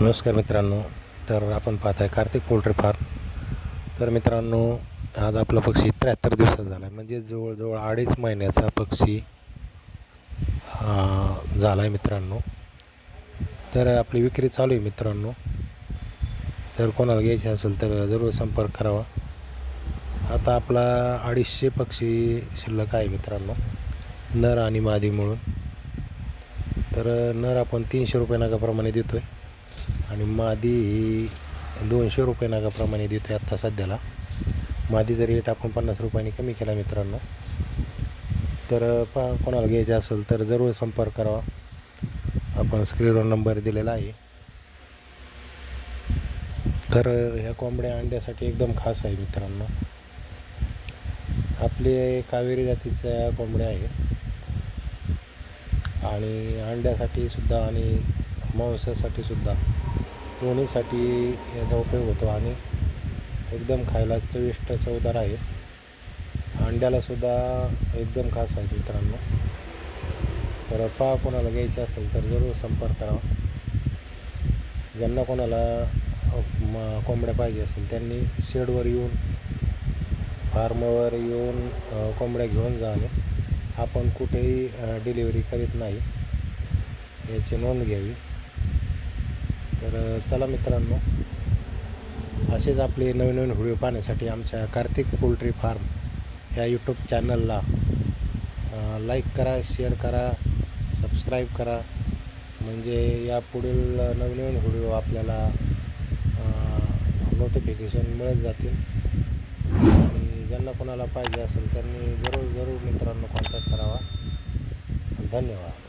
नमस्कार मित्रांनो तर आपण पाहत आहे कार्तिक पोल्ट्री फार्म. तर मित्रांनो आज आपला पक्षी त्र्याहत्तर दिवसात झाला आहे म्हणजे जवळजवळ अडीच महिन्याचा पक्षी झाला आहे मित्रांनो. तर आपली विक्री चालू आहे मित्रांनो. जर कोणाला घ्यायची असेल तर जरूर संपर्क करावा. आता आपला अडीचशे पक्षी शिल्लक आहे मित्रांनो. नर आणि मादी मिळून तर नर आपण तीनशे रुपये नागाप्रमाणे देतो आहे आणि मादी ही दोनशे रुपये नागाप्रमाणे देतो आहे आत्ता सध्याला. मादीचा रेट आपण पन्नास रुपयांनी कमी केला मित्रांनो. तर पा कोणाला घ्यायचं असेल तर जरूर संपर्क करावा. आपण स्क्रीनवर नंबर दिलेला आहे. तर ह्या कोंबड्या अंड्यासाठी एकदम खास आहे मित्रांनो. आपले कावेरी जातीच्या कोंबड्या आहेत. आणि अंड्यासाठी सुद्धा आणि मांसासाठी सुद्धा. दोन्हीसाठी याचा उपयोग होतो आणि एकदम खायला चविष्ट चवदार आहे. अंड्यालासुद्धा एकदम खास आहेत मित्रांनो. तर पहा कोणाला घ्यायचे असेल तर जरूर संपर्क करावा ज्यांना कोणाला कोंबड्या पाहिजे असेल त्यांनी शेडवर येऊन फार्मवर येऊन कोंबड्या घेऊन जाणे आपण कुठेही डिलिव्हरी करीत नाही. याची नोंद घ्यावी. तर चला मित्रांनो असेच आपले नवीन नवीन व्हिडिओ पाहण्यासाठी आमच्या कार्तिक पोल्ट्री फार्म या यूट्यूब चॅनलला लाईक करा शेअर करा सबस्क्राईब करा. म्हणजे या पुढील नवीन नवीन व्हिडिओ आपल्याला नोटिफिकेशन मिळत जातील. आणि ज्यांना कोणाला पाहिजे असेल त्यांनी जरूर जरूर मित्रांनो कॉन्टॅक्ट करावा. धन्यवाद.